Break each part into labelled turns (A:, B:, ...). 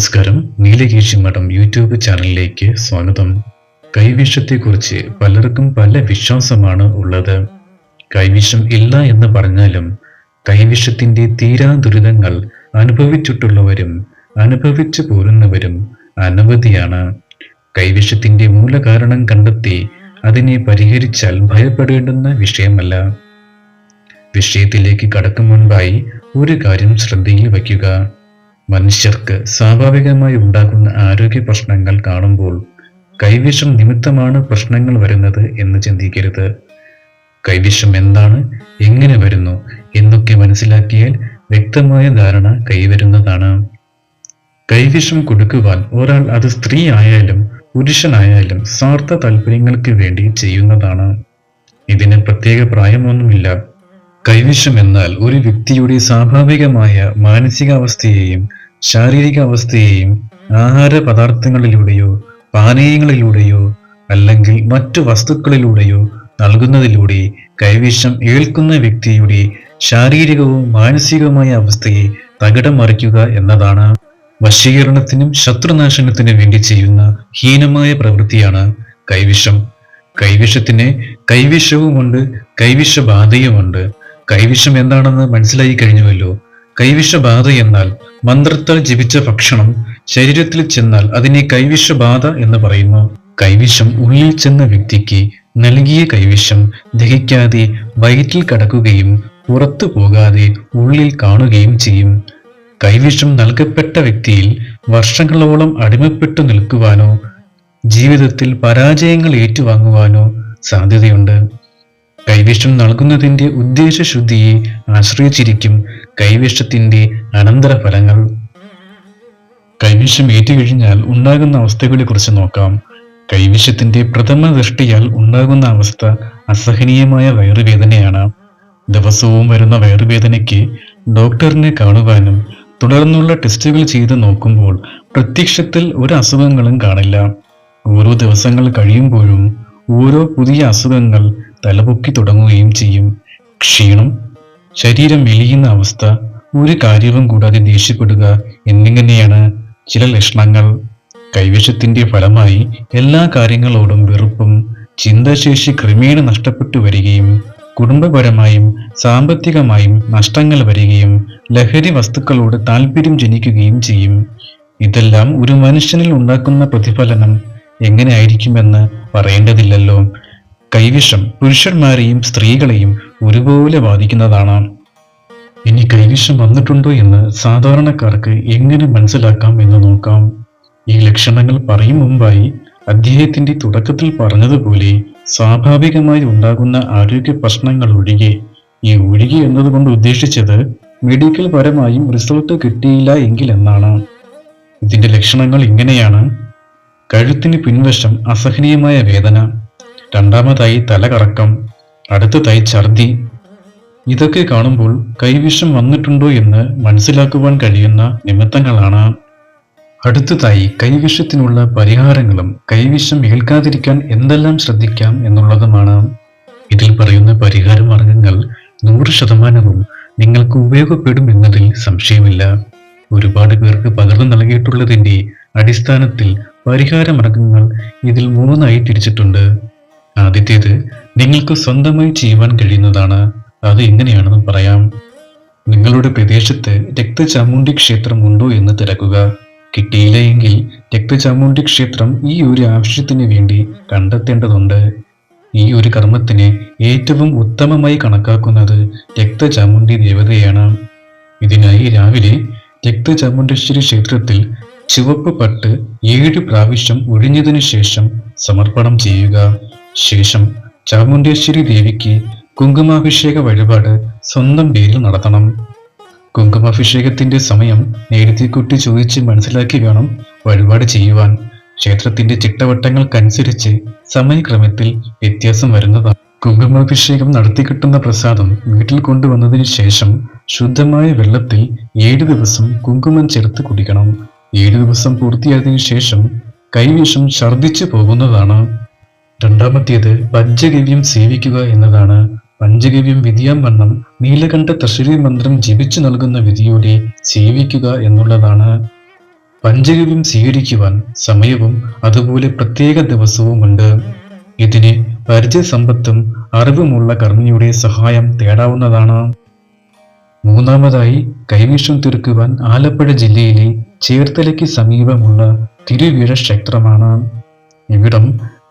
A: നമസ്കാരം. നീലകേശി മഠം യൂട്യൂബ് ചാനലിലേക്ക് സ്വാഗതം. കൈവിഷത്തെക്കുറിച്ച് പലർക്കും പല വിശ്വാസമാണ് ഉള്ളത്. കൈവിഷം ഇല്ല എന്ന് പറഞ്ഞാലും കൈവിഷത്തിന്റെ തീരാ ദുരിതങ്ങൾ അനുഭവിച്ചിട്ടുള്ളവരും അനുഭവിച്ചു പോരുന്നവരും അനവധിയാണ്. കൈവിഷത്തിന്റെ മൂലകാരണം കണ്ടെത്തി അതിനെ പരിഹരിച്ചാൽ ഭയപ്പെടേണ്ടുന്ന വിഷയമല്ല. വിഷയത്തിലേക്ക് കടക്കും മുൻപായി ഒരു കാര്യം ശ്രദ്ധയിൽ വയ്ക്കുക. മനുഷ്യർക്ക് സ്വാഭാവികമായി ഉണ്ടാകുന്ന ആരോഗ്യ പ്രശ്നങ്ങൾ കാണുമ്പോൾ കൈവിഷം നിമിത്തമാണ് പ്രശ്നങ്ങൾ വരുന്നത് എന്ന് ചിന്തിക്കരുത്. കൈവിഷം എന്താണ് എങ്ങനെ വരുന്നു എന്നൊക്കെ മനസ്സിലാക്കിയാൽ വ്യക്തമായ ധാരണ കൈവരുന്നതാണ്. കൈവിഷം കൊടുക്കുവാൻ ഒരാൾ അത് സ്ത്രീ ആയാലും പുരുഷനായാലും സ്വാർത്ഥ താല്പര്യങ്ങൾക്ക് വേണ്ടി ചെയ്യുന്നതാണ്. ഇതിന് പ്രത്യേക പ്രായമൊന്നുമില്ല. കൈവിഷം എന്നാൽ ഒരു വ്യക്തിയുടെ സ്വാഭാവികമായ മാനസികാവസ്ഥയെയും ശാരീരികാവസ്ഥയെയും ആഹാര പദാർത്ഥങ്ങളിലൂടെയോ പാനീയങ്ങളിലൂടെയോ അല്ലെങ്കിൽ മറ്റു വസ്തുക്കളിലൂടെയോ നൽകുന്നതിലൂടെ കൈവിഷം ഏൽക്കുന്ന വ്യക്തിയുടെ ശാരീരികവും മാനസികവുമായ അവസ്ഥയെ തകിടം മറിക്കുക എന്നതാണ്. വശീകരണത്തിനും ശത്രുനാശനത്തിനും വേണ്ടി ചെയ്യുന്ന ഹീനമായ പ്രവൃത്തിയാണ് കൈവിഷം. കൈവിഷത്തിന് കൈവിഷവുമുണ്ട് കൈവിഷബാധയുമുണ്ട്. കൈവിഷം എന്താണെന്ന് മനസ്സിലായി കഴിഞ്ഞുവല്ലോ. കൈവിഷബാധ എന്നാൽ മന്ത്രത്താൽ ജപിച്ച ഭക്ഷണം ശരീരത്തിൽ ചെന്നാൽ അതിനെ കൈവിഷബാധ എന്ന് പറയുന്നു. കൈവിഷം ഉള്ളിൽ ചെന്ന വ്യക്തിക്ക് നൽകിയ കൈവിഷം ദഹിക്കാതെ വയറ്റിൽ കടക്കുകയും പുറത്തു പോകാതെ ഉള്ളിൽ കാണുകയും ചെയ്യും. കൈവിഷം നൽകപ്പെട്ട വ്യക്തിയിൽ വർഷങ്ങളോളം അടിമപ്പെട്ടു നിൽക്കുവാനോ ജീവിതത്തിൽ പരാജയങ്ങൾ ഏറ്റുവാങ്ങുവാനോ സാധ്യതയുണ്ട്. കൈവിഷം നൽകുന്നതിന്റെ ഉദ്ദേശശുദ്ധിയെ ആശ്രയിച്ചിരിക്കും കൈവിഷത്തിന്റെ അനന്തരഫലങ്ങൾ. കൈവിഷം ഏറ്റുകഴിഞ്ഞാൽ ഉണ്ടാകുന്ന അവസ്ഥകളെ കുറിച്ച് നോക്കാം. കൈവിഷത്തിന്റെ പ്രഥമ ദൃഷ്ടിയാൽ ഉണ്ടാകുന്ന അവസ്ഥ അസഹനീയമായ വയറുവേദനയാണ്. ദിവസവും വരുന്ന വയറുവേദനയ്ക്ക് ഡോക്ടറിനെ കാണുവാനും തുടർന്നുള്ള ടെസ്റ്റുകൾ ചെയ്ത് നോക്കുമ്പോൾ പ്രത്യക്ഷത്തിൽ ഒരു അസുഖങ്ങളും കാണില്ല. ഓരോ ദിവസങ്ങൾ കഴിയുമ്പോഴും ഓരോ പുതിയ അസുഖങ്ങൾ തലപൊക്കി തുടങ്ങുകയും ചെയ്യും. ക്ഷീണം ശരീരം മെലിയുന്ന അവസ്ഥ ഒരു കാര്യവും കൂടാതെ ദേഷ്യപ്പെടുക എന്നിങ്ങനെയാണ് ചില ലക്ഷണങ്ങൾ. കൈവശത്തിന്റെ ഫലമായി എല്ലാ കാര്യങ്ങളോടും വെറുപ്പും ചിന്താശേഷി ക്രമേണ നഷ്ടപ്പെട്ടു വരികയും കുടുംബപരമായും സാമ്പത്തികമായും നഷ്ടങ്ങൾ വരികയും ലഹരി വസ്തുക്കളോട് താല്പര്യം ജനിക്കുകയും ചെയ്യും. ഇതെല്ലാം ഒരു മനുഷ്യനിൽ ഉണ്ടാക്കുന്ന പ്രതിഫലനം എങ്ങനെയായിരിക്കുമെന്ന് പറയേണ്ടതില്ലല്ലോ. കൈവിഷം പുരുഷന്മാരെയും സ്ത്രീകളെയും ഒരുപോലെ ബാധിക്കുന്നതാണ്. ഇനി കൈവിഷം വന്നിട്ടുണ്ടോ എന്ന് സാധാരണക്കാർക്ക് എങ്ങനെ മനസ്സിലാക്കാം എന്ന് നോക്കാം. ഈ ലക്ഷണങ്ങൾ പറയും മുമ്പായി അദ്ദേഹത്തിന്റെ തുടക്കത്തിൽ പറഞ്ഞതുപോലെ സ്വാഭാവികമായി ഉണ്ടാകുന്ന ആരോഗ്യ പ്രശ്നങ്ങൾ ഒഴികെ ഈ ഒഴികെ എന്നതുകൊണ്ട് ഉദ്ദേശിച്ചത് മെഡിക്കൽ പരമായും റിസൾട്ട് കിട്ടിയില്ല എങ്കിൽ എന്നാണ്. ഇതിന്റെ ലക്ഷണങ്ങൾ ഇങ്ങനെയാണ്. കഴുത്തിന് പിൻവശം അസഹനീയമായ വേദന രണ്ടാമതായി തലകറക്കം അടുത്തതായി ഛർദി. ഇതൊക്കെ കാണുമ്പോൾ കൈവിഷം വന്നിട്ടുണ്ടോ എന്ന് മനസ്സിലാക്കുവാൻ കഴിയുന്ന നിമിത്തങ്ങളാണ്. അടുത്തതായി കൈവിഷത്തിനുള്ള പരിഹാരങ്ങളും കൈവിഷം ഏൽക്കാതിരിക്കാൻ എന്തെല്ലാം ശ്രദ്ധിക്കാം എന്നുള്ളതുമാണ്. ഇതിൽ പറയുന്ന പരിഹാര മാർഗങ്ങൾ നൂറ് ശതമാനവും നിങ്ങൾക്ക് ഉപയോഗപ്പെടും എന്നതിൽ സംശയമില്ല. ഒരുപാട് പേർക്ക് പകർന്നു നൽകിയിട്ടുള്ളതിന്റെ അടിസ്ഥാനത്തിൽ പരിഹാര മാർഗങ്ങൾ ഇതിൽ മൂന്നായി തിരിച്ചിട്ടുണ്ട്. ആദ്യത്തേത് നിങ്ങൾക്ക് സ്വന്തമായി ചെയ്യുവാൻ കഴിയുന്നതാണ്. അത് എങ്ങനെയാണെന്ന് പറയാം. നിങ്ങളുടെ പ്രദേശത്ത് രക്തചാമുണ്ടി ക്ഷേത്രം ഉണ്ടോ എന്ന് തിരക്കുക. കിട്ടിയില്ലെങ്കിൽ രക്തചാമുണ്ടി ക്ഷേത്രം ഈ ഒരു ആവശ്യത്തിന് വേണ്ടി കണ്ടെത്തേണ്ടതുണ്ട്. ഈ ഒരു കർമ്മത്തിന് ഏറ്റവും ഉത്തമമായി കണക്കാക്കുന്നത് രക്തചാമുണ്ടി ദേവതയാണ്. ഇതിനായി രാവിലെ രക്തചാമുണ്ടേശ്വരി ക്ഷേത്രത്തിൽ ചുവപ്പ് പട്ട് ഏഴ് പ്രാവശ്യം ഒഴിഞ്ഞതിനു ശേഷം സമർപ്പണം ചെയ്യുക. ശേഷം ചാമുണ്ടേശ്വരി ദേവിക്ക് കുങ്കുമാഭിഷേക വഴിപാട് സ്വന്തം പേരിൽ നടത്തണം. കുങ്കുമാഭിഷേകത്തിന്റെ സമയം നേരത്തെ കുട്ടി ചോദിച്ച് മനസ്സിലാക്കി വേണം വഴിപാട് ചെയ്യുവാൻ. ക്ഷേത്രത്തിന്റെ ചിട്ടവട്ടങ്ങൾക്കനുസരിച്ച് സമയക്രമത്തിൽ വ്യത്യാസം വരുന്നതാണ്. കുങ്കുമാഭിഷേകം നടത്തി കിട്ടുന്ന പ്രസാദം വീട്ടിൽ കൊണ്ടുവന്നതിന് ശേഷം ശുദ്ധമായ വെള്ളത്തിൽ ഏഴു ദിവസം കുങ്കുമം ചേർത്ത് കുടിക്കണം. ഏഴു ദിവസം പൂർത്തിയായതിനു ശേഷം കൈവിഷം ഛർദ്ദിച്ചു പോകുന്നതാണ്. രണ്ടാമത്തേത് പഞ്ചഗവ്യം സേവിക്കുക എന്നതാണ്. പഞ്ചഗവ്യം വിധിയാം വണ്ണം നീലകണ്ഠ തൃശ്ശൂരി മന്ത്രം ജപിച്ചു നൽകുന്ന വിധിയോടെ സേവിക്കുക എന്നുള്ളതാണ്. പഞ്ചഗവ്യം സ്വീകരിക്കുവാൻ സമയവും അതുപോലെ പ്രത്യേക ദിവസവുമുണ്ട്. ഇതിന് പരിചയസമ്പത്തും അറിവുമുള്ള കർമ്മിയുടെ സഹായം തേടാവുന്നതാണ്. മൂന്നാമതായി കൈവിഷം തീർക്കുവാൻ ആലപ്പുഴ ജില്ലയിലെ ചേർത്തലയ്ക്ക് സമീപമുള്ള തിരുവീഴ ക്ഷേത്രമാണ്. ഇവിടം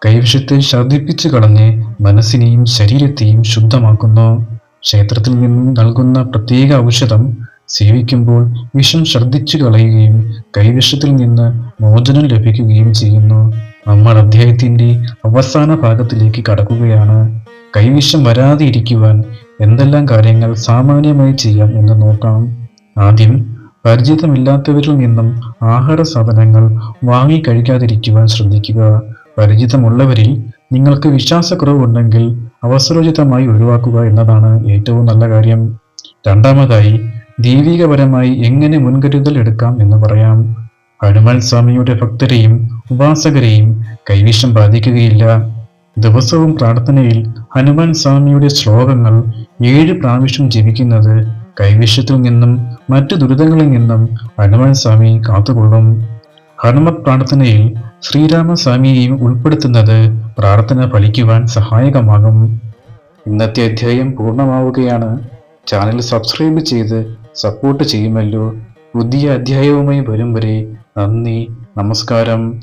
A: കൈവിഷത്തെ ഛർദിപ്പിച്ച് കളഞ്ഞ് മനസ്സിനെയും ശരീരത്തെയും ശുദ്ധമാക്കുന്നു. ക്ഷേത്രത്തിൽ നിന്നും നൽകുന്ന പ്രത്യേക ഔഷധം സേവിക്കുമ്പോൾ വിഷം ഛർദിച്ചു കളയുകയും കൈവശത്തിൽ നിന്ന് മോചനം ലഭിക്കുകയും ചെയ്യുന്നു. നമ്മൾ അധ്യായത്തിന്റെ അവസാന ഭാഗത്തിലേക്ക് കടക്കുകയാണ്. കൈവിഷം വരാതെ ഇരിക്കുവാൻ എന്തെല്ലാം കാര്യങ്ങൾ സാമാന്യമായി ചെയ്യാം എന്ന് നോക്കാം. ആദ്യം പരിചിതമില്ലാത്തവരിൽ നിന്നും ആഹാര സാധനങ്ങൾ വാങ്ങി കഴിക്കാതിരിക്കുവാൻ ശ്രദ്ധിക്കുക. പരിചിതമുള്ളവരിൽ നിങ്ങൾക്ക് വിശ്വാസക്കുറവുണ്ടെങ്കിൽ അവസരോചിതമായി ഒഴിവാക്കുക എന്നതാണ് ഏറ്റവും നല്ല കാര്യം. രണ്ടാമതായി ദൈവികപരമായി എങ്ങനെ മുൻകരുതൽ എടുക്കാം എന്ന് പറയാം. ഹനുമാൻ സ്വാമിയുടെ ഭക്തരെയും ഉപാസകരെയും കൈവിഷം ബാധിക്കുകയില്ല. ദിവസവും പ്രാർത്ഥനയിൽ ഹനുമാൻ സ്വാമിയുടെ ശ്ലോകങ്ങൾ ഏഴ് പ്രാവശ്യം ജപിക്കുന്നത് കൈവിഷത്തിൽ നിന്നും മറ്റു ദുരിതങ്ങളിൽ നിന്നും ഹനുമാൻ സ്വാമി കാത്തുകൊള്ളും. ഹനുമത് പ്രാർത്ഥനയിൽ ശ്രീരാമസ്വാമിയെയും ഉൾപ്പെടുത്തുന്നത് പ്രാർത്ഥന ഫലിക്കുവാൻ സഹായകമാകും. ഇന്നത്തെ അധ്യായം പൂർണമാവുകയാണ്. ചാനൽ സബ്സ്ക്രൈബ് ചെയ്ത് സപ്പോർട്ട് ചെയ്യുമല്ലോ. പുതിയ അധ്യായവുമായി വരും വരെ നന്ദി നമസ്കാരം.